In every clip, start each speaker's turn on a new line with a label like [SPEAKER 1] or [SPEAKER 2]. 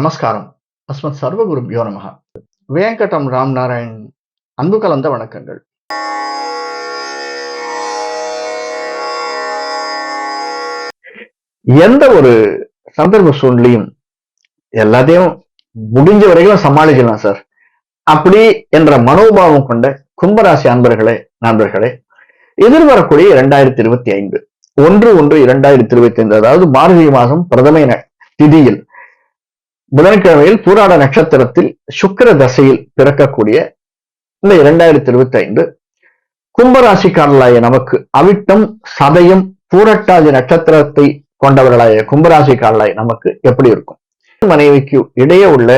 [SPEAKER 1] நமஸ்காரம். அஸ்மத் சர்வகுருபியோ யோனமகா வேங்கடம் ராம் நாராயண் அன்பு கலந்த வணக்கங்கள். எந்த ஒரு சந்தர்ப்ப சூழ்நிலையும் எல்லாத்தையும் முடிஞ்ச வரைக்கும் சமாளிக்கலாம் சார். அப்படி என்ற மனோபாவம் கொண்ட கும்பராசி அன்பர்களே நண்பர்களே எதிர்வரக்கூடிய இரண்டாயிரத்தி இருபத்தி ஐந்து. ஒன்று ஒன்று இரண்டாயிரத்தி இருபத்தி ஐந்து அதாவது மார்கழி மாதம் பிரதம திதியில் புதன்கிழமையில் பூராட நட்சத்திரத்தில் சுக்கிர தசையில் பிறக்கக்கூடிய இந்த இரண்டாயிரத்தி இருபத்தி ஐந்து கும்பராசிக்காரர்களாய நமக்கு அவிட்டம் சதயம் பூரட்டாதி நட்சத்திரத்தை கொண்டவர்களாய கும்பராசிக்காரர்களாய் நமக்கு எப்படி இருக்கும்? மனைவிக்கு இடையே உள்ள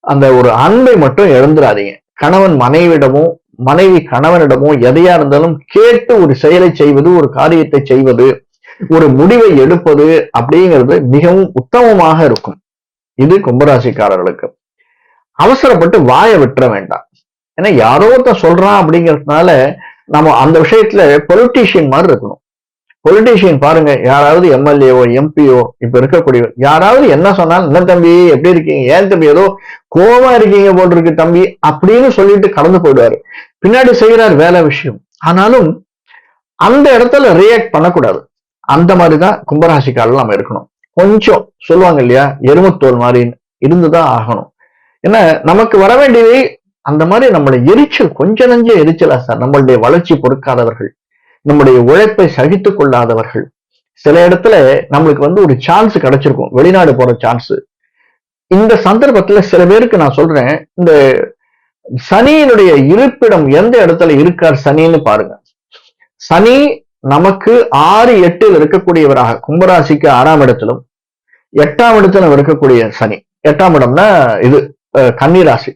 [SPEAKER 1] அந்த ஒரு அன்பை மட்டும் எழுந்துடாதீங்க கணவன் மனைவிடமோ மனைவி கணவனிடமோ எதையா இருந்தாலும் கேட்டு ஒரு செயலை செய்வது ஒரு காரியத்தை செய்வது ஒரு முடிவை எடுப்பது அப்படிங்கிறது மிகவும் உத்தமமாக இருக்கும். இது கும்பராசிக்காரர்களுக்கு. அவசரப்பட்டு வாயை விட்டுற வேண்டாம். ஏன்னா யாரோ ஒருத்தன் சொல்றான் அப்படிங்கிறதுனால நம்ம அந்த விஷயத்துல பொலிட்டீஷியன் மாதிரி இருக்கணும். பொலிட்டீஷியன் பாருங்க யாராவது எம்எல்ஏவோ எம்பியோ இப்ப இருக்கக்கூடிய யாராவது என்ன சொன்னாலும் என்ன தம்பி எப்படி இருக்கீங்க? ஏன் தம்பி ஏதோ கோவமா இருக்கீங்க போட்டிருக்கு தம்பி அப்படின்னு சொல்லிட்டு கடந்து போயிடுவாரு. பின்னாடி செய்யறார் வேலை விஷயம். ஆனாலும் அந்த இடத்துல ரியாக்ட் பண்ணக்கூடாது. அந்த மாதிரிதான் கும்பராசிக்காரில் நம்ம இருக்கணும். கொஞ்சம் சொல்லுவாங்க இல்லையா? எருமத்தோல் மாதிரி இருந்துதான் ஆகணும். ஏன்னா நமக்கு வர வேண்டியவை அந்த மாதிரி நம்மளை எரிச்சல் கொஞ்ச நஞ்ச எரிச்சலா சார். நம்மளுடைய வளர்ச்சி பொறுக்காதவர்கள் நம்முடைய உழைப்பை சகித்து கொள்ளாதவர்கள். சில இடத்துல நம்மளுக்கு வந்து ஒரு சான்ஸ் கிடைச்சிருக்கும். வெளிநாடு போற சான்ஸ் இந்த சந்தர்ப்பத்துல சில பேருக்கு நான் சொல்றேன் இந்த சனியினுடைய இருப்பிடம் எந்த இடத்துல இருக்கார் சனின்னு பாருங்க. சனி நமக்கு ஆறு எட்டில் இருக்கக்கூடியவராக கும்பராசிக்கு ஆறாம் இடத்திலும் எட்டாம் இடத்துல இருக்கக்கூடிய சனி. எட்டாம் இடம்னா இது கன்னிராசி.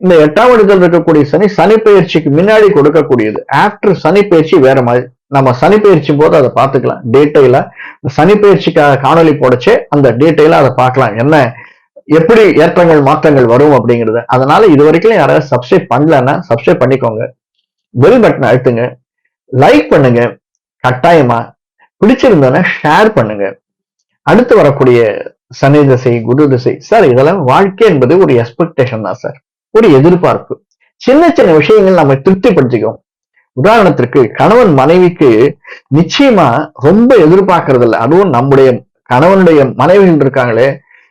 [SPEAKER 1] இந்த எட்டாம் இடத்துல இருக்கக்கூடிய சனி சனி பயிற்சிக்கு முன்னாடி கொடுக்கக்கூடியது. ஆஃப்டர் சனி பயிற்சி வேற மாதிரி. நம்ம சனி பயிற்சி போது அதை பார்த்துக்கலாம். டீட்டெயிலா சனி பயிற்சிக்காக காணொளி போடச்சே அந்த டீட்டெயிலா அதை பார்க்கலாம். என்ன எப்படி ஏற்றங்கள் மாற்றங்கள் வரும் அப்படிங்கிறது. அதனால இது வரைக்கும் யாராவது சப்ஸ்கிரைப் பண்ணலன்னா சப்ஸ்கிரைப் பண்ணிக்கோங்க. பெல் பட்டன் அழுத்துங்க. லைக் பண்ணுங்க. கட்டாயமா பிடிச்சிருந்தோன்னா ஷேர் பண்ணுங்க. அடுத்து வரக்கூடிய சனி திசை குரு திசை சார் இதெல்லாம் வாழ்க்கை என்பது ஒரு எக்ஸ்பெக்டேஷன் தான் சார் ஒரு எதிர்பார்ப்பு. சின்ன சின்ன விஷயங்கள் நம்ம திருப்திப்படுத்திக்கிறோம் உதாரணத்திற்கு கணவன் மனைவிக்கு நிச்சயமா ரொம்ப எதிர்பார்க்கறது இல்லை. அதுவும் நம்முடைய கணவனுடைய மனைவிகள் இருக்காங்களே.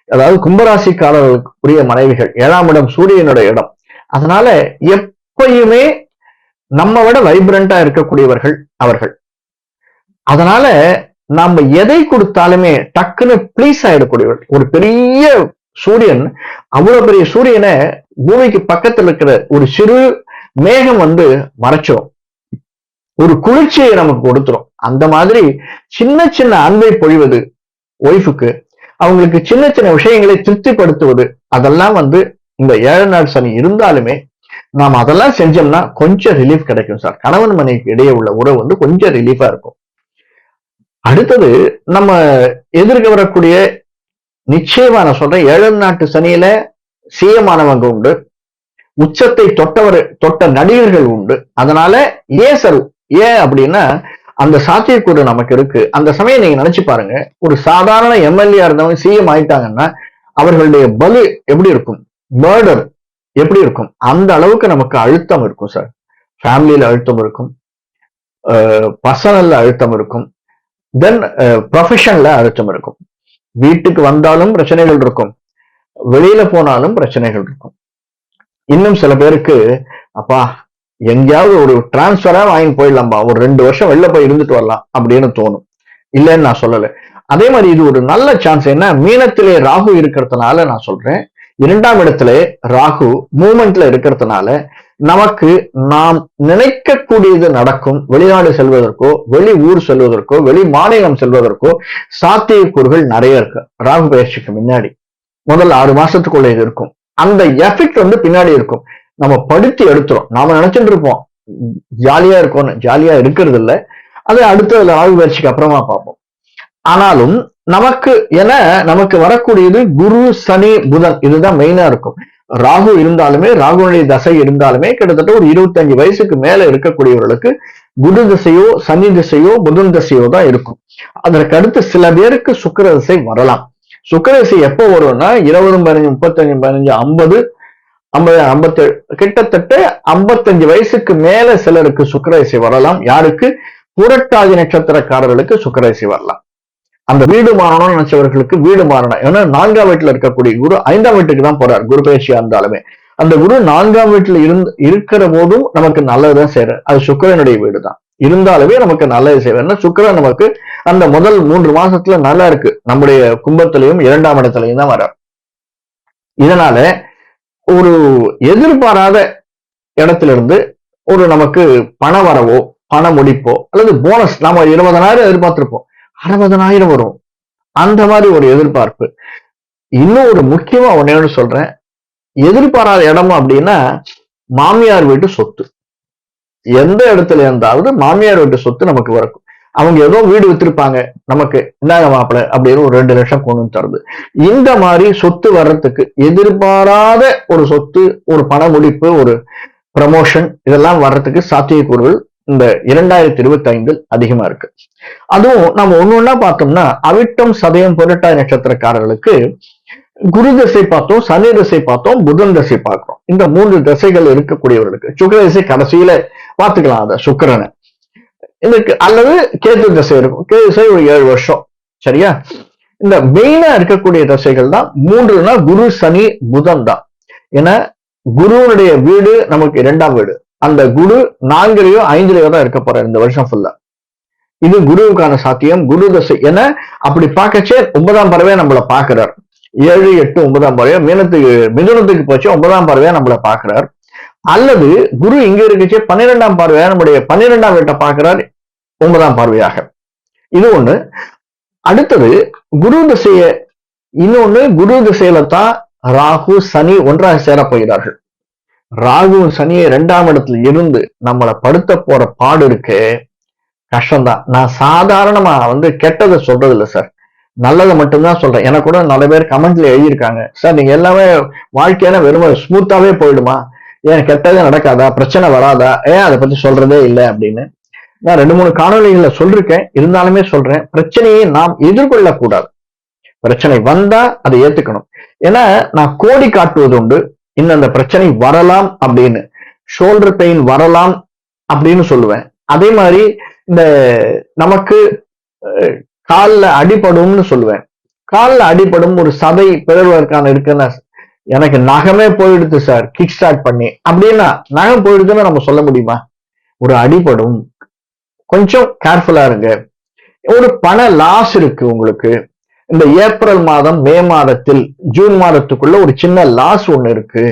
[SPEAKER 1] அதாவது கும்பராசிக்காரர்களுக்குரிய மனைவிகள். ஏழாம் இடம் சூரியனுடைய இடம். அதனால எப்பயுமே நம்ம விட வைப்ரண்டா இருக்கக்கூடியவர்கள் அவர்கள். அதனால நாம எதை கொடுத்தாலுமே டக்குன்னு ப்ளீஸ் ஆயிடக்கூடியவர் ஒரு பெரிய சூரியன் அவ்வளவு பெரிய சூரியனை பூமிக்கு பக்கத்துல இருக்கிற ஒரு சிறு மேகம் வந்து மறைச்சிடும் ஒரு குளிர்ச்சியை நமக்கு கொடுத்துரும். அந்த மாதிரி சின்ன சின்ன அன்பை பொழிவது ஒய்ஃபுக்கு அவங்களுக்கு சின்ன சின்ன விஷயங்களை திருப்திப்படுத்துவது அதெல்லாம் வந்து இந்த ஏழு நாள் சனி இருந்தாலுமே நாம் அதெல்லாம் செஞ்சோம்னா கொஞ்சம் ரிலீஃப் கிடைக்கும் சார். கணவன் மனைவிக்கு இடையே உள்ள உறவு வந்து கொஞ்சம் ரிலீஃபா இருக்கும். அடுத்தது நம்ம எதிர்க்க வரக்கூடிய நிச்சயமா நான் சொல்றேன் ஏழு நாட்டு சனியில சீயமானவங்க உண்டு உச்சத்தை தொட்டவர் தொட்ட நடிகர்கள் உண்டு. அதனால ஏன் சார் ஏன் அப்படின்னா அந்த சாத்தியக்கூறு நமக்கு இருக்கு. அந்த சமயம் நீங்க நினைச்சு பாருங்க ஒரு சாதாரண எம்எல்ஏ இருந்தவங்க சிஎம் ஆயிட்டாங்கன்னா அவர்களுடைய பலு எப்படி இருக்கும்? மர்டர் எப்படி இருக்கும்? அந்த அளவுக்கு நமக்கு அழுத்தம் இருக்கும் சார். ஃபேமிலியில அழுத்தம் இருக்கும். பர்சனல்ல அழுத்தம் இருக்கும். தென் ப்ரொஃபஷன்ல uh, அழுத்தம் இருக்கும். வீட்டுக்கு வந்தாலும் பிரச்சனைகள் இருக்கும். வெளியில போனாலும் பிரச்சனைகள் இருக்கும். இன்னும் சில பேருக்கு அப்பா எங்கேயாவது ஒரு டிரான்ஸ்ஃபரா வாங்கி போயிடலாம்பா. ஒரு ரெண்டு வருஷம் வெளில போய் இருந்துட்டு வரலாம். அப்படின்னு தோணும். இல்லைன்னு நான் சொல்லலை. அதே மாதிரி இது ஒரு நல்ல சான்ஸ் என்ன? மீனத்திலே ராகு இருக்கிறதுனால நான் சொல்றேன். இரண்டாம் இடத்துல ராகு மூமெண்ட்ல இருக்கிறதுனால நமக்கு நாம் நினைக்கக்கூடியது நடக்கும் வெளிநாடு செல்வதற்கோ வெளி ஊர் செல்வதற்கோ வெளி மாநிலம் செல்வதற்கோ சாத்தியக்கூறுகள் நிறைய இருக்கு. ராகு பயிற்சிக்கு முன்னாடி. முதல் ஆறு மாசத்துக்குள்ள இது இருக்கும். அந்த எஃபெக்ட் வந்து பின்னாடி இருக்கும். நம்ம படுத்தி எடுத்துரும் நாம நினைச்சிட்டு இருப்போம். ஜாலியா இருக்கும்னு. ஜாலியா இருக்கிறது இல்ல அது அடுத்த ராகு பயிற்சிக்கு அப்புறமா பார்ப்போம். ஆனாலும் நமக்கு என நமக்கு வரக்கூடியது குரு சனி புதன். இதுதான் மெயினா இருக்கும். ராகு இருந்தாலுமே ராகுனுடைய தசை இருந்தாலுமே கிட்டத்தட்ட ஒரு இருபத்தஞ்சு வயசுக்கு மேல இருக்கக்கூடியவர்களுக்கு குரு திசையோ சனி திசையோ புதன் திசையோ தான் இருக்கும். அதற்கு அடுத்து சில பேருக்கு சுக்கர திசை வரலாம். சுக்கரசி எப்போ வரும்னா இருபது பதினஞ்சு முப்பத்தஞ்சு பதினஞ்சு ஐம்பது ஐம்பது ஐம்பத்தேழு கிட்டத்தட்ட ஐம்பத்தஞ்சு வயசுக்கு மேல சிலருக்கு சுக்கரசி வரலாம். யாருக்கு? புரட்டாதி நட்சத்திரக்காரர்களுக்கு சுக்கரசி வரலாம். அந்த வீடு மாறணும்னு நினைச்சவர்களுக்கு வீடு மாறணும். ஏன்னா நான்காம் வீட்டுல இருக்கக்கூடிய குரு ஐந்தாம் வீட்டுக்கு தான் போறார் குரு பயிற்சியா இருந்தாலுமே. அந்த குரு நான்காம் வீட்டுல இருந்து இருக்கிற போதும் நமக்கு நல்லதுதான் செய்யறாரு அது சுக்கரனுடைய வீடு தான் இருந்தாலுமே நமக்கு நல்லது செய்வார். சுக்கரன் நமக்கு அந்த முதல் மூன்று மாசத்துல நல்லா இருக்கு. நம்முடைய கும்பத்திலையும் இரண்டாம் இடத்துலையும் தான் வர்றார். இதனால ஒரு எதிர்பாராத இடத்துல இருந்து ஒரு நமக்கு பண வரவோ பண முடிப்போ அல்லது போனஸ் நாம இருபதனாயிரம் எதிர்பார்த்திருப்போம். அறுபதனாயிரம் வரும். அந்த மாதிரி ஒரு எதிர்பார்ப்பு. இன்னும் ஒரு முக்கியமா ஒன்னு சொல்றேன். எதிர்பாராத இடம் அப்படின்னா மாமியார் வீட்டு சொத்து. எந்த இடத்துல இருந்தாவது மாமியார் வீட்டு சொத்து நமக்கு வரக்கும். அவங்க ஏதோ வீடு வித்திருப்பாங்க. நமக்கு இந்தாங்க மாப்பிள்ள அப்படின்னு ஒரு ரெண்டு லட்சம் கொண்டு வந்து தருது. இந்த மாதிரி சொத்து வர்றதுக்கு எதிர்பாராத ஒரு சொத்து ஒரு பண முடிப்பு ஒரு ப்ரமோஷன் இதெல்லாம் வர்றதுக்கு சாத்தியக்கூறுகள் இந்த இரண்டாயிரத்தி இருபத்தி ஐந்தில் அதிகமா இருக்கு. அதுவும் நம்ம ஒண்ணு ஒண்ணா பார்த்தோம்னா அவிட்டம் சதயம் புரட்டாய் நட்சத்திரக்காரர்களுக்கு குரு திசை பார்த்தோம் சனி திசை பார்த்தோம் புதன் திசை பார்க்கிறோம். இந்த மூன்று திசைகள் இருக்கக்கூடியவர்களுக்கு சுக்கர திசை கடைசியில பார்த்துக்கலாம் அதை சுக்கரனை. இதுக்கு அல்லது கேது திசை இருக்கும். கேது திசை ஒரு ஏழு வருஷம். சரியா? இந்த மெயினா இருக்கக்கூடிய திசைகள் தான் மூன்றுனா குரு சனி புதன் தான். ஏன்னா குருவனுடைய வீடு நமக்கு இரண்டாம் வீடு. அந்த குரு நான்குலயோ ஐந்துலயோ தான் இருக்க போறாரு இந்த வருஷம் ஃபுல்லா இது குருவுக்கான சாத்தியம் குரு தசை. என அப்படி பார்க்கச்சே ஒன்பதாம் பறவை நம்மள பாக்குறார் ஏழு எட்டு ஒன்பதாம் பறவை மீனத்துக்கு மிதுனத்துக்கு போச்சு ஒன்பதாம் பறவையா நம்மள பாக்குறார் அல்லது குரு இங்க இருக்கச்சே பன்னிரெண்டாம் பார்வையா நம்முடைய பன்னிரெண்டாம் வீட்டை பார்க்கிறார் ஒன்பதாம் பார்வையாக. இது ஒண்ணு. அடுத்தது குரு திசைய இன்னொன்னு குரு திசையில தான் ராகு சனி ஒன்றாக சேர போகிறார்கள். ராகுவும் சனியை இரண்டாம் இடத்துல இருந்து நம்மளை படுத்த போற பாடு இருக்கு கஷ்டம்தான். நான் சாதாரணமா வந்து கெட்டதை சொல்றது இல்லை சார் நல்லதை மட்டும்தான் சொல்றேன். எனக்கு கூட நல்ல பேர் கமெண்ட்ல எழுதியிருக்காங்க. சார் நீங்க எல்லாமே வாழ்க்கையான வெறும் ஸ்மூத்தாவே போயிடுமா? ஏன் கெட்டதே நடக்காதா? பிரச்சனை வராதா? ஏன் அதை பத்தி சொல்றதே இல்லை அப்படின்னு நான் ரெண்டு மூணு காணொலிகளை சொல்லிருக்கேன். இருந்தாலுமே சொல்றேன். பிரச்சனையை நாம் எதிர்கொள்ளக்கூடாது. பிரச்சனை வந்தா அதை ஏத்துக்கணும். ஏன்னா நான் கோடி காட்டுவது உண்டு. இன்னும் அந்த பிரச்சனை வரலாம் அப்படின்னு. ஷோல்டர் பெயின் வரலாம் அப்படின்னு சொல்லுவேன். அதே மாதிரி இந்த நமக்கு காலில் அடிபடும்னு சொல்லுவேன். காலில் அடிபடும் ஒரு சதை பிறர்வதற்கான இருக்குன்னு எனக்கு நகமே போயிடுது சார் கிக் ஸ்டார்ட் பண்ணி. அப்படின்னா நகம் போயிடுதுன்னு நம்ம சொல்ல முடியுமா? ஒரு அடிபடும். கொஞ்சம் கேர்ஃபுல்லா இருங்க. ஒரு பண லாஸ் இருக்கு உங்களுக்கு. இந்த ஏப்ரல் மாதம் மே மாதத்தில் ஜூன் மாதத்துக்குள்ள ஒரு சின்ன லாஸ் ஒண்ணு இருக்கு.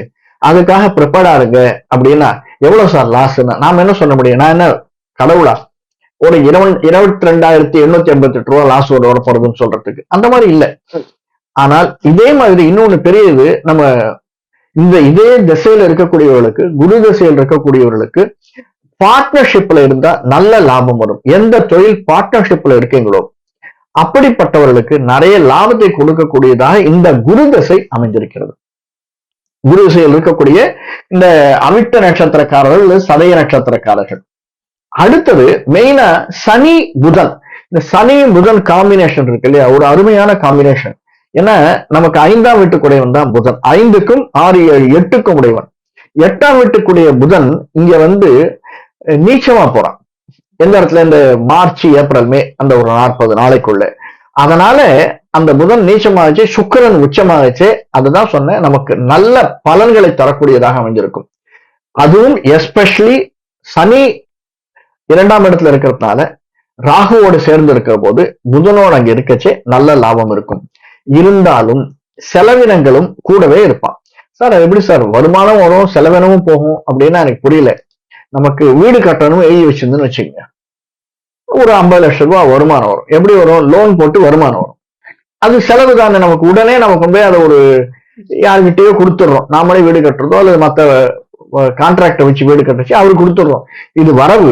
[SPEAKER 1] அதுக்காக ப்ரிப்பேர்டா இருங்க அப்படின்னா எவ்வளவு சார் லாஸ் நாம என்ன சொல்ல முடியும்? நான் என்ன கடவுளா? ஒரு இருபது இருபத்தி ரெண்டாயிரத்தி எண்ணூத்தி எண்பத்தி எட்டு ரூபா லாஸ் ஒரு வர போறதுன்னு சொல்றதுக்கு. அந்த மாதிரி இல்லை. ஆனால் இதே மாதிரி இன்னொன்னு பெரியது நம்ம இந்த இதே திசையில இருக்கக்கூடியவர்களுக்கு குரு திசையில் இருக்கக்கூடியவர்களுக்கு பார்ட்னர்ஷிப்ல இருந்தா நல்ல லாபம் வரும். எந்த தொழில் பார்ட்னர்ஷிப்ல இருக்கீங்களோ அப்படிப்பட்டவர்களுக்கு நிறைய லாபத்தை கொடுக்கக்கூடியதாக இந்த குரு தசை அமைந்திருக்கிறது. குரு திசையில் இருக்கக்கூடிய இந்த அவிட்ட நட்சத்திரக்காரர்கள் சதய நட்சத்திரக்காரர்கள். அடுத்தது மெயினா சனி புதன். இந்த சனி புதன் காம்பினேஷன் இருக்கு இல்லையா? ஒரு அருமையான காம்பினேஷன் ஏன்னா நமக்கு ஐந்தாம் வீட்டுக்குடையவன் தான் புதன். ஐந்துக்கும் ஆறு ஏழு எட்டுக்கும் உடையவன். எட்டாம் வீட்டுக்குடைய புதன் இங்க வந்து நீச்சமா போறான். எந்த இடத்துல? இந்த மார்ச் ஏப்ரல் மே அந்த ஒரு நாற்பது நாளைக்குள்ள. அதனால அந்த புதன் நீச்சமாகச்சு சுக்கரன் உச்சமாகச்சு அதுதான் சொன்னேன் நமக்கு நல்ல பலன்களை தரக்கூடியதாக அமைஞ்சிருக்கும். அதுவும் எஸ்பெஷலி சனி இரண்டாம் இடத்துல இருக்கிறதுனால ராகுவோடு சேர்ந்து இருக்கிற போது புதனோடு அங்க இருக்கச்சே நல்ல லாபம் இருக்கும். இருந்தாலும் செலவினங்களும் கூடவே இருப்பான். சார் எப்படி சார்? வருமானம் வரும் செலவினமும் போகும் அப்படின்னா எனக்கு புரியல. நமக்கு வீடு கட்டணும் எழுதி வச்சிருந்துன்னு வச்சுக்கோங்க. ஒரு ஐம்பது லட்சம் ரூபாய் வருமானம் வரும். எப்படி வரும்? லோன் போட்டு வருமானம் வரும். அது செலவு தானே. நமக்கு உடனே நமக்கு போய் அதை ஒரு யாருக்கிட்டயோ கொடுத்துடுறோம். நாமளே வீடு கட்டுறதோ அல்லது மற்ற கான்ட்ராக்டை வச்சு வீடு கட்டுச்சு அவருக்கு கொடுத்துடுறோம். இது வரவு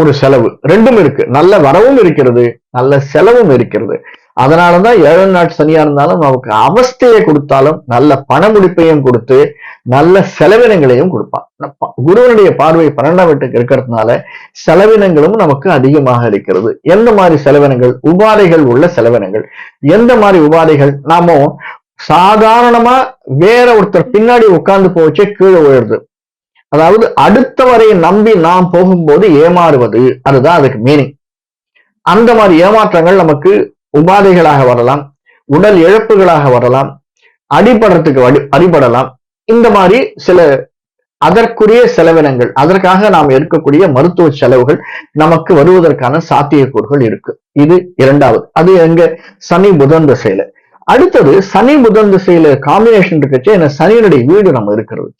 [SPEAKER 1] ஒரு செலவு. ரெண்டும் இருக்கு. நல்ல வரவும் இருக்கிறது நல்ல செலவும் இருக்கிறது. அதனாலதான் ஏழு நாட்டு சனியா இருந்தாலும் நமக்கு அவஸ்தையை கொடுத்தாலும் நல்ல பண முடிப்பையும் கொடுத்து நல்ல செலவினங்களையும் கொடுப்பான். குருவனுடைய பார்வை பன்னெண்டாம் வீட்டுக்கு இருக்கிறதுனால செலவினங்களும் நமக்கு அதிகமாக இருக்கிறது. எந்த மாதிரி செலவினங்கள்? உபாதைகள் உள்ள செலவினங்கள். எந்த மாதிரி உபாதைகள்? நாம சாதாரணமா வேற ஒருத்தர் பின்னாடி உட்கார்ந்து போச்சே கீழே விழுறது. அதாவது அடுத்தவரை நம்பி நாம் போகும்போது ஏமாறுவது அதுதான் அதுக்கு மீனிங் அந்த மாதிரி ஏமாற்றங்கள் நமக்கு உபாதைகளாக வரலாம் உடல் இழப்புகளாக வரலாம் அடிபடுறதுக்கு அடி- அடிபடலாம். இந்த மாதிரி சில அதற்குரிய செலவினங்கள் அதற்காக நாம் எடுக்கக்கூடிய மருத்துவ செலவுகள் நமக்கு வருவதற்கான சாத்தியக்கூறுகள் இருக்கு. இது இரண்டாவது. அது எங்க சனி புதன் திசையில. அடுத்தது சனி புதன் திசையில காம்பினேஷன் இருக்கச்சு என்ன சனியினுடைய வீடு நம்ம இருக்கிறது.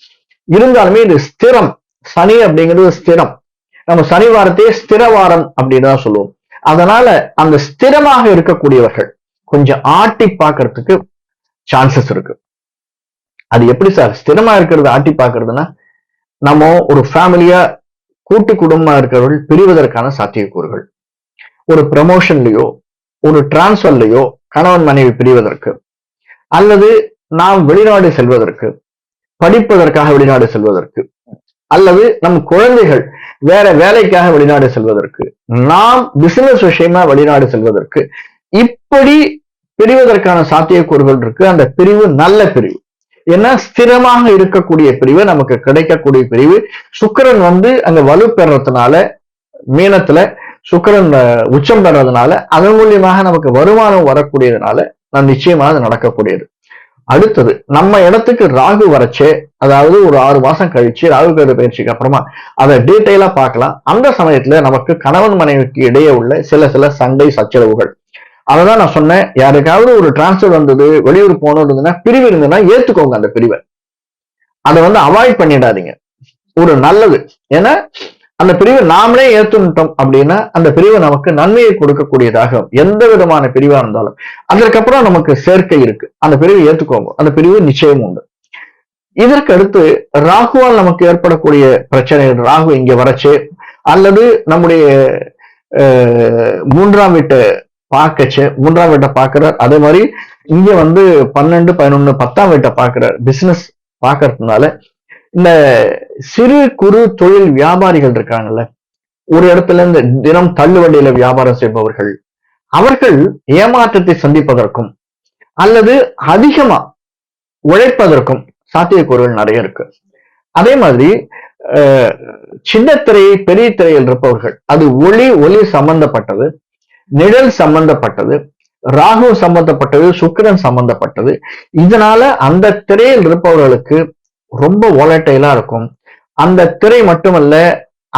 [SPEAKER 1] இருந்தாலுமே இது ஸ்திரம். சனி அப்படிங்கிறது ஸ்திரம். நம்ம சனி வாரத்தையே ஸ்திர வாரம் அப்படின்னு தான் சொல்லுவோம். அதனால அந்த ஸ்திரமாக இருக்கக்கூடியவர்கள் கொஞ்சம் ஆட்டி பார்க்கறதுக்கு சான்சஸ் இருக்கு. அது எப்படி சார் ஸ்திரமா இருக்கிறது ஆட்டி பார்க்கறதுன்னா நம்ம ஒரு ஃபேமிலியா கூட்டு குடும்பமா இருக்கிறவர்கள் பிரிவதற்கான சாத்தியக்கூறுகள். ஒரு ப்ரமோஷன்லயோ ஒரு டிரான்ஸ்ஃபர்லயோ கணவன் மனைவி பிரிவதற்கு அல்லது நாம் வெளிநாடு செல்வதற்கு படிப்பதற்காக வெளிநாடு செல்வதற்கு அல்லது நம் குழந்தைகள் வேற வேலைக்காக வெளிநாடு செல்வதற்கு நாம் பிசினஸ் விஷயமா வெளிநாடு செல்வதற்கு இப்படி பிரிவதற்கான சாத்தியக்கூறுகள் இருக்கு. அந்த பிரிவு நல்ல பிரிவு. ஏன்னா ஸ்திரமாக இருக்கக்கூடிய பிரிவு நமக்கு கிடைக்கக்கூடிய பிரிவு. சுக்கிரன் வந்து அங்க வலு பெறதுனால மீனத்துல சுக்கிரன் உச்சம் பெறதுனால அதன் மூலியமாக நமக்கு வருமானம் வரக்கூடியதுனால நான் நிச்சயமாக அது நடக்கக்கூடியது. அடுத்தது நம்ம இடத்துக்கு ராகு வரச்சே அதாவது ஒரு ஆறு மாசம் கழிச்சு ராகு கேது பயிற்சிக்கு அப்புறமா அதை டீட்டெயிலா பார்க்கலாம். அந்த சமயத்துல நமக்கு கணவன் மனைவிக்கு இடையே உள்ள சில சில சண்டை சச்சரவுகள். அததான் நான் சொன்னேன். யாருக்காவது ஒரு டிரான்ஸ்ஃபர் வந்தது வெளியூர் போகணும் இருந்ததுன்னா பிரிவு இருந்ததுன்னா ஏத்துக்கோங்க அந்த பிரிவை. அதை வந்து அவாய்ட் பண்ணிடாதீங்க. ஒரு நல்லது. ஏன்னா அந்த பிரிவை நாமளே ஏத்துட்டோம் அப்படின்னா அந்த பிரிவு நமக்கு நன்மையை கொடுக்கக்கூடியதாக எந்த விதமான பிரிவா இருந்தாலும். அதற்கப்புறம் நமக்கு சேர்க்கை இருக்கு. அந்த பிரிவை ஏத்துக்கோங்க. அந்த பிரிவு நிச்சயம் உண்டு. இதற்கு அடுத்து ராகுவால் நமக்கு ஏற்படக்கூடிய பிரச்சனைகள் ராகு இங்க வரச்சு அல்லது நம்முடைய மூன்றாம் வீட்டை பார்க்கச்சு மூன்றாம் வீட்டை பார்க்கிறார். அதே மாதிரி இங்க வந்து பன்னெண்டு பதினொன்னு பத்தாம் வீட்டை பார்க்கிறார். பிசினஸ் பார்க்கறதுனால இந்த சிறு குறு தொழில் வியாபாரிகள் இருக்காங்கல்ல ஒரு இடத்துல இருந்து தினம் தள்ளுவண்டியில வியாபாரம் செய்பவர்கள் அவர்கள் ஏமாற்றத்தை சந்திப்பதற்கும் அல்லது அதிகமா உழைப்பதற்கும் சாத்தியக்கூறுகள் நிறைய இருக்கு. அதே மாதிரி சின்ன திரை பெரிய திரையில் இருப்பவர்கள் அது ஒளி ஒளி சம்பந்தப்பட்டது நிழல் சம்பந்தப்பட்டது ராகு சம்பந்தப்பட்டது சுக்கிரன் சம்பந்தப்பட்டது இதனால அந்த திரையில் இருப்பவர்களுக்கு ரொம்ப volatile-ஆ இருக்கும். அந்த திரை மட்டுமல்ல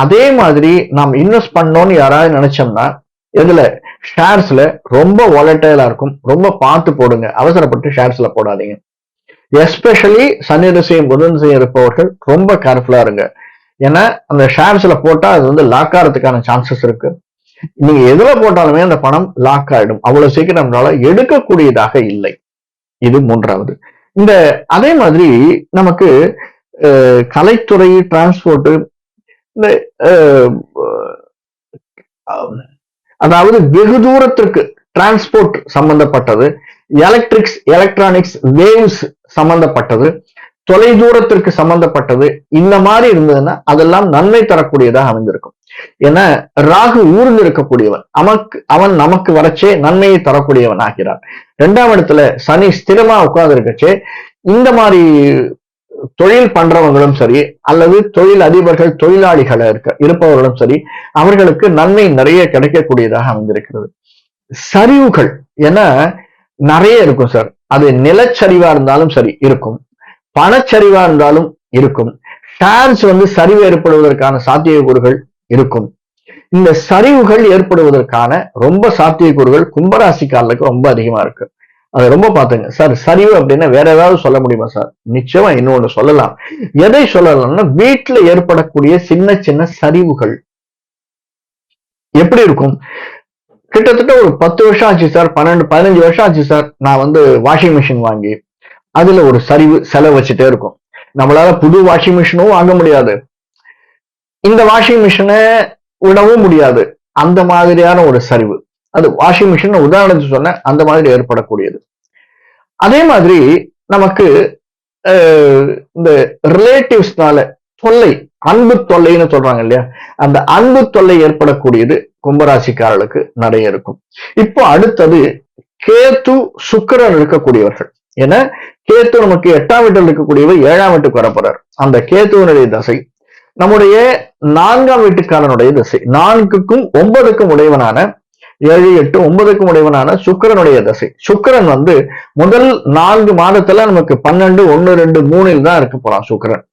[SPEAKER 1] அதே மாதிரி நாம் இன்வெஸ்ட் பண்ணோம்னு யாராவது நினைச்சோம்னா இதுல ஷேர்ஸ்ல ரொம்ப volatile-ஆ இருக்கும். ரொம்ப பார்த்து போடுங்க. அவசரப்பட்டு ஷேர்ஸ்ல போடாதீங்க. எஸ்பெஷலி சனி திசையும் புதன் திசையும் இருப்பவர்கள் ரொம்ப கேர்ஃபுல்லா இருங்க. ஏன்னா அந்த ஷேர்ஸ்ல போட்டா அது வந்து லாக் ஆகிறதுக்கான சான்சஸ் இருக்கு. நீங்க எதுல போட்டாலுமே அந்த பணம் லாக் ஆயிடும். அவ்வளவு சீக்கிரம் நம்மளால எடுக்கக்கூடியதாக இல்லை. இது மூன்றாவது. இந்த அதே மாதிரி நமக்கு கலைத்துறை டிரான்ஸ்போர்ட் இந்த அதாவது வெகு தூரத்திற்கு டிரான்ஸ்போர்ட் சம்பந்தப்பட்டது எலக்ட்ரிக்ஸ் எலக்ட்ரானிக்ஸ் வேவ்ஸ் சம்பந்தப்பட்டது தொலை தூரத்திற்கு சம்பந்தப்பட்டது இந்த மாதிரி இருந்ததுன்னா அதெல்லாம் நன்மை தரக்கூடியதாக அமைந்திருக்கும். ஏன்னா ராகு ஊர்ந்து இருக்கக்கூடியவன். நமக்கு அவன் நமக்கு வரச்சே நன்மையை தரக்கூடியவன் ஆகிறான். இரண்டாம் இடத்துல சனி ஸ்திரமா உட்கார்ந்து இருக்கச்சே இந்த மாதிரி தொழில் பண்றவங்களும் சரி அல்லது தொழில் அதிபர்கள் தொழிலாளிகள் இருக்க இருப்பவர்களும் சரி அவர்களுக்கு நன்மை நிறைய கிடைக்கக்கூடியதாக அமைந்திருக்கிறது. சரிவுகள் ஏன்னா நிறைய இருக்கும் சார். அது நிலச்சரிவா இருந்தாலும் சரி இருக்கும். பணச்சரிவா இருந்தாலும் இருக்கும். ஷேர்ஸ் வந்து சரிவு ஏற்படுவதற்கான சாத்தியக்கூறுகள் இருக்கும். இந்த சரிவுகள் ஏற்படுவதற்கான ரொம்ப சாத்தியக்கூறுகள் கும்பராசிக்காரர்களுக்கு ரொம்ப அதிகமா இருக்கு. அதை ரொம்ப பாத்துங்க சார் சரிவு அப்படின்னா வேற ஏதாவது சொல்ல முடியுமா சார்? நிச்சயமா இன்னொன்னு சொல்லலாம். எதை சொல்லலாம்னா வீட்டுல ஏற்படக்கூடிய சின்ன சின்ன சரிவுகள். எப்படி இருக்கும்? கிட்டத்தட்ட ஒரு பத்து வருஷம் ஆச்சு சார். பன்னெண்டு பதினஞ்சு வருஷம் ஆச்சு சார். நான் வந்து வாஷிங் மிஷின் வாங்கி அதுல ஒரு சரிவு செலவு வச்சுட்டே இருக்கும். நம்மளால புது வாஷிங் மிஷினும் வாங்க முடியாது. இந்த வாஷிங் மிஷினை விடவும் முடியாது. அந்த மாதிரியான ஒரு சரிவு. அது வாஷிங் மிஷின் உதாரணத்துக்கு சொன்ன அந்த மாதிரி ஏற்படக்கூடியது. அதே மாதிரி நமக்கு இந்த ரிலேட்டிவ்ஸ்னால தொல்லை அன்பு தொல்லைன்னு சொல்றாங்க இல்லையா? அந்த அன்பு தொல்லை ஏற்படக்கூடியது கும்பராசிக்காரர்களுக்கு நிறைய இருக்கும். இப்போ அடுத்தது கேத்து சுக்கரன் இருக்கக்கூடியவர்கள். ஏன்னா கேத்து நமக்கு எட்டாம் வீட்டில் இருக்கக்கூடியவர் ஏழாம் வீட்டுக்கு வரப்போறார். அந்த கேத்துவனுடைய தசை நம்முடைய நான்காம் வீட்டுக்காரனுடைய திசை. நான்குக்கும் ஒன்பதுக்கும் உடையவனான ஏழு எட்டு ஒன்பதுக்கும் உடையவனான சுக்கிரனுடைய தசை. சுக்கிரன் வந்து முதல் நான்கு மாதத்துல நமக்கு பன்னெண்டு ஒன்னு ரெண்டு மூணில் தான் இருக்க போறான் சுக்கிரன்.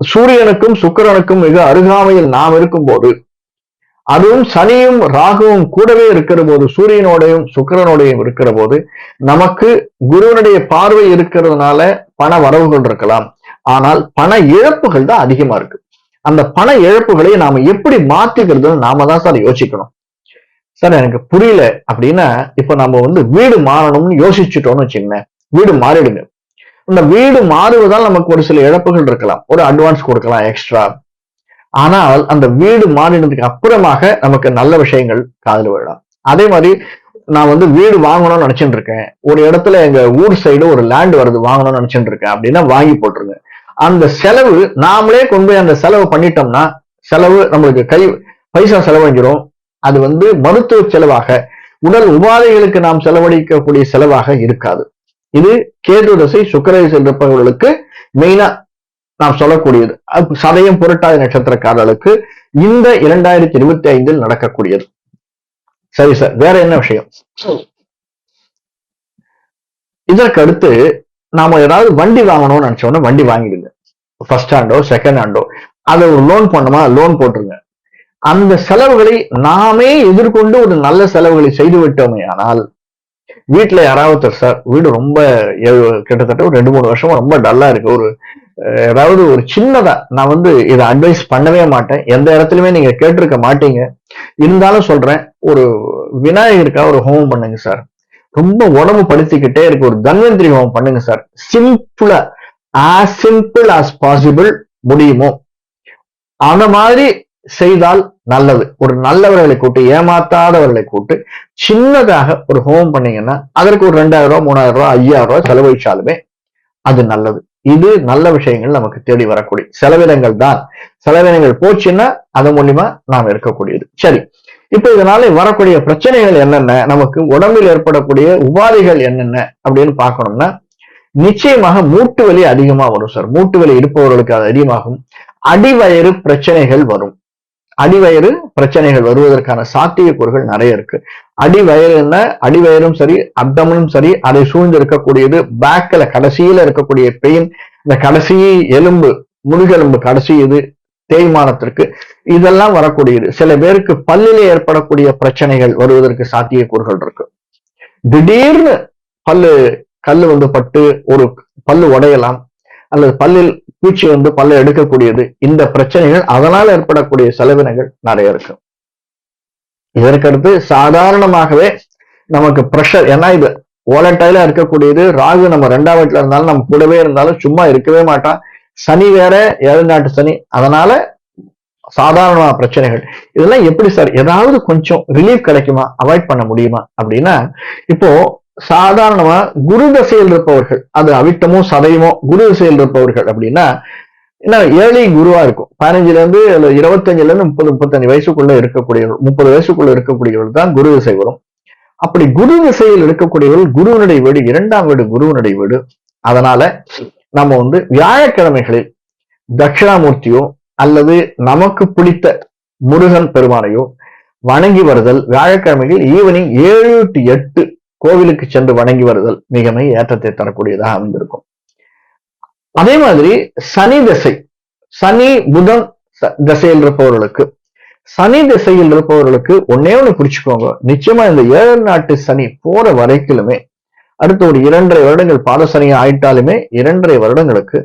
[SPEAKER 1] சூரியனுக்கும் சுக்கிரனுக்கும் மிக அருகாமையில் நாம் இருக்கும்போது அதுவும் சனியும் ராகுவும் கூடவே இருக்கிற போது சூரியனோடையும் சுக்கரனோடையும் இருக்கிற போது நமக்கு குருவனுடைய பார்வை இருக்கிறதுனால பண வரவுகள் இருக்கலாம். ஆனால் பண இழப்புகள் தான் அதிகமா இருக்கு. அந்த பண இழப்புகளை நாம எப்படி மாத்திக்கிறதுன்னு நாம தான் சார் யோசிக்கணும். சார் எனக்கு புரியல அப்படின்னா இப்ப நம்ம வந்து வீடு மாறணும்னு யோசிச்சுட்டோம்னு வச்சுக்கோங்க வீடு மாறிடுங்க. இந்த வீடு மாறுவதால் நமக்கு ஒரு சில இழப்புகள் இருக்கலாம். ஒரு அட்வான்ஸ் கொடுக்கலாம் எக்ஸ்ட்ரா ஆனால் அந்த வீடு மாறினதுக்கு அப்புறமாக நமக்கு நல்ல விஷயங்கள் காதல் விடலாம் அதே மாதிரி நான் வந்து வீடு வாங்கணும்னு நினைச்சிட்டு இருக்கேன். ஒரு இடத்துல எங்க ஊர் சைடு ஒரு லேண்ட் வருது வாங்கணும்னு நினைச்சிட்டு இருக்கேன். அப்படின்னா வாங்கி போட்டுருங்க. அந்த செலவு நாமளே கொண்டு போய் அந்த செலவு பண்ணிட்டோம்னா செலவு நம்மளுக்கு கை பைசா செலவழிஞ்சிரும். அது வந்து மருத்துவ செலவாக உடல் உபாதைகளுக்கு நாம் செலவழிக்கக்கூடிய செலவாக இருக்காது. இது கேது தசை சுக்கர திசை இருப்பவர்களுக்கு மெயினா நாம் சொல்லக்கூடியது. சதயம் புரட்டாதி நட்சத்திரக்காரர்களுக்கு இந்த இரண்டாயிரத்தி இருபத்தி ஐந்தில் நடக்கக்கூடியது. சரி சார் வேற என்ன விஷயம்? இதற்கு அடுத்து நாம ஏதாவது வண்டி வாங்கணும்னு நினைச்சோம்னா வண்டி வாங்கிடுங்க. ஃபர்ஸ்ட் ஹேண்டோ செகண்ட் ஹேண்டோ அதை ஒரு லோன் பண்ணோமா லோன் போட்டுருங்க. அந்த செலவுகளை நாமே எதிர்கொண்டு ஒரு நல்ல செலவுகளை செய்து விட்டோமே ஆனால் வீட்டுல யாராவது சார் வீடு ரொம்ப கிட்டத்தட்ட ஒரு ரெண்டு மூணு வருஷமா ரொம்ப டல்லா இருக்கு. ஒரு ஏதாவது ஒரு சின்னதா நான் வந்து இதை அட்வைஸ் பண்ணவே மாட்டேன். எந்த இடத்துலயுமே நீங்க கேட்டிருக்க மாட்டீங்க. இருந்தாலும் சொல்றேன் ஒரு விநாயகருக்காக ஒரு ஹோமம் பண்ணுங்க சார் ரொம்ப உடம்பு படுத்திக்கிட்டே இருக்கு ஒரு தன்வந்திரி ஹோமம் பண்ணுங்க சார். சிம்பிளா ஆஸ் சிம்பிள் ஆஸ் பாசிபிள் முடியுமோ? அந்த மாதிரி செய்தால் நல்லது. ஒரு நல்லவர்களை கூட்டு ஏமாத்தாதவர்களை கூட்டு சின்னதாக ஒரு ஹோமம் பண்ணீங்கன்னா அதற்கு ஒரு ரெண்டாயிரம் ரூபா மூணாயிரம் ரூபாய் ஐயாயிரம் ரூபாய் செலவழிச்சாலுமே அது நல்லது. இது நல்ல விஷயங்கள் நமக்கு தேடி வரக்கூடிய செலவினங்கள் தான். செலவினங்கள் போச்சுன்னா அது மூலியமா நாம் இருக்கக்கூடியது சரி. இப்ப இதனால வரக்கூடிய பிரச்சனைகள் என்னென்ன? நமக்கு உடம்பில் ஏற்படக்கூடிய உபாதைகள் என்னென்ன? அப்படின்னு பார்க்கணும்னா நிச்சயமாக மூட்டு வலி அதிகமா வரும் சார் மூட்டு வலி இருப்பவர்களுக்கு அது அதிகமாகும். அடிவயிறு பிரச்சனைகள் வரும். அடிவயிறு பிரச்சனைகள் வருவதற்கான சாத்தியக்கூறுகள் நிறைய இருக்கு. அடிவயிறுன்னா அடிவயிறும் சரி அப்டமனும் சரி அதை சூழ்ந்து இருக்கக்கூடியது பேக்ல கடைசியில இருக்கக்கூடிய பெயின் இந்த கடைசி எலும்பு முதுகெலும்பு கடைசி இது தேய்மானத்திற்கு இதெல்லாம் வரக்கூடியது. சில பேருக்கு பல்லில ஏற்படக்கூடிய பிரச்சனைகள் வருவதற்கு சாத்தியக்கூறுகள் இருக்கு. திடீர்னு பல்லு கல்லு வந்து பட்டு ஒரு பல்லு உடையலாம் அல்லது பல்லில் பூச்சி வந்து பல்ல எடுக்கக்கூடியது இந்த பிரச்சனைகள் அதனால் ஏற்படக்கூடிய செலவினங்கள் நிறைய இருக்கு. இதற்கடுத்து சாதாரணமாகவே நமக்கு ப்ரெஷர் ஏன்னா இது ஓலட்டைல இருக்கக்கூடியது. ராகு நம்ம ரெண்டாம் வீட்டுல இருந்தாலும் நம்ம கூடவே இருந்தாலும் சும்மா இருக்கவே மாட்டான். சனி வேற ஏழு நாட்டு சனி. அதனால சாதாரண பிரச்சனைகள். இதெல்லாம் எப்படி சார்? ஏதாவது கொஞ்சம் ரிலீஃப் கிடைக்குமா? அவாய்ட் பண்ண முடியுமா? அப்படின்னா இப்போ சாதாரணமா குரு தசையில் இருப்பவர்கள் அது அவிட்டமோ சதயமோ குரு தசையில் இருப்பவர்கள் அப்படின்னா என்ன ஏழை குருவா இருக்கும். பதினஞ்சுல இருந்து இருபத்தஞ்சுல இருந்து முப்பது முப்பத்தஞ்சு வயசுக்குள்ள இருக்கக்கூடியவர்கள் முப்பது வயசுக்குள்ள இருக்கக்கூடியவர்கள் தான் குரு திசை வரும். அப்படி குரு திசையில் இருக்கக்கூடியவர்கள் குருவனுடைய வீடு இரண்டாம் வீடு குருவனுடைய வீடு. அதனால நம்ம வந்து வியாழக்கிழமைகளில் தட்சிணாமூர்த்தியோ அல்லது நமக்கு பிடித்த முருகன் பெருமானையோ வணங்கி வருதல் வியாழக்கிழமையில் ஈவினிங் ஏழு டு எட்டு கோவிலுக்கு சென்று வணங்கி வருதல் மிக மிக ஏற்றத்தை தரக்கூடியதாக அமைந்திருக்கும். அதே மாதிரி சனி திசை சனி புதன் திசையில் இருப்பவர்களுக்கு சனி திசையில் இருப்பவர்களுக்கு ஒன்னே ஒண்ணு பிடிச்சுக்கோங்க. நிச்சயமா இந்த ஏழு நாட்டு சனி போற வரைக்கிலுமே அடுத்த ஒரு இரண்டரை வருடங்கள் பாதசனியா ஆயிட்டாலுமே இரண்டரை வருடங்களுக்கு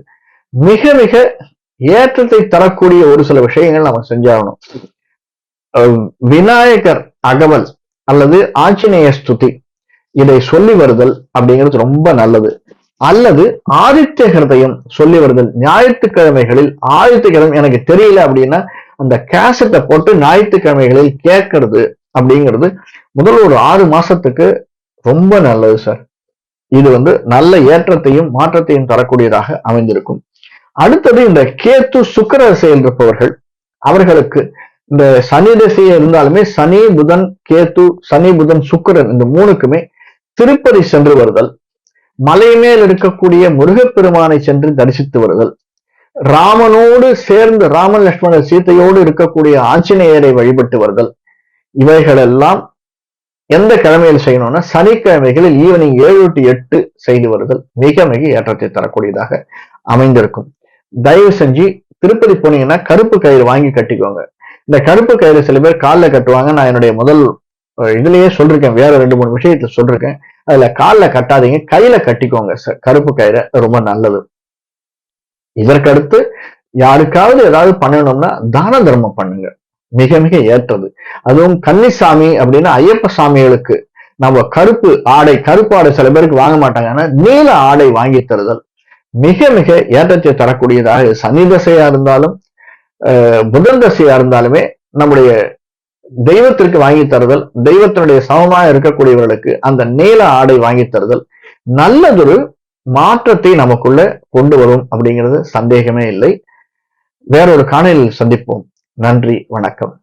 [SPEAKER 1] மிக மிக ஏற்றத்தை தரக்கூடிய ஒரு சில விஷயங்கள் நம்ம செஞ்சாகணும். விநாயகர் அகவல் அல்லது ஆஞ்சநேய ஸ்துதி இதை சொல்லி வருதல் அப்படிங்கிறது ரொம்ப நல்லது. அல்லது ஆதித்ய ஹிருதயம் சொல்லி வருதல். ஞாயிற்றுக்கிழமைகளில் ஆதித்யகிழமை எனக்கு தெரியல அப்படின்னா அந்த கேசட்டை போட்டு ஞாயிற்றுக்கிழமைகளில் கேட்கறது அப்படிங்கிறது முதல் ஒரு ஆறு மாசத்துக்கு ரொம்ப நல்லது சார் இது வந்து நல்ல ஏற்றத்தையும் மாற்றத்தையும் தரக்கூடியதாக அமைந்திருக்கும். அடுத்தது இந்த கேத்து சுக்கர செயல் இருப்பவர்கள் அவர்களுக்கு இந்த சனி திசையை இருந்தாலுமே சனி புதன் கேத்து சனி புதன் சுக்கரன் இந்த மூணுக்குமே திருப்பதி சென்று வருதல். மலை மேல் இருக்கக்கூடிய முருகப்பெருமானை சென்று தரிசித்து வருதல். ராமனோடு சேர்ந்து ராமன் லட்சுமணர் சீத்தையோடு இருக்கக்கூடிய ஆஞ்சநேயரை வழிபட்டு வருதல். இவைகளெல்லாம் எந்த கிழமையில் செய்யணும்னா சனிக்கிழமைகளில் ஈவினிங் ஏழு டு எட்டு செய்து வருதல். மிக மிக ஏற்றத்தை தரக்கூடியதாக அமைந்திருக்கும். தயவு செஞ்சு திருப்பதி போனீங்கன்னா கருப்பு கயிறு வாங்கி கட்டிக்கோங்க. இந்த கருப்பு கயிறு சில பேர் காலில் கட்டுவாங்க. நான் என்னுடைய முதல் இதுலயே சொல்லிருக்கேன். வேற ரெண்டு மூணு விஷயத்த சொல்லிருக்கேன். அதுல காலில் கட்டாதீங்க. கையில கட்டிக்கோங்க கருப்பு கயிறை ரொம்ப நல்லது. இதற்கடுத்து யாருக்காவது ஏதாவது பண்ணணும்னா தான தர்மம் பண்ணுங்க. மிக மிக ஏற்றது. அதுவும் கன்னிசாமி அப்படின்னா ஐயப்ப சாமிகளுக்கு நம்ம கருப்பு ஆடை கருப்பு ஆடை சில பேருக்கு வாங்க மாட்டாங்க. ஆனா நீல ஆடை வாங்கி தருதல் மிக மிக ஏற்றத்தை தரக்கூடியதாக சனி தசையா இருந்தாலும் புதன் தசையா இருந்தாலுமே நம்முடைய தெய்வத்திற்கு வாங்கி தருதல் தெய்வத்தினுடைய சமமாக இருக்கக்கூடியவர்களுக்கு அந்த நீல ஆடை வாங்கி தருதல் நல்லதொரு மாற்றத்தை நமக்குள்ள கொண்டு வரும் அப்படிங்கிறது சந்தேகமே இல்லை. வேறொரு காணலில் சந்திப்போம். நன்றி வணக்கம்.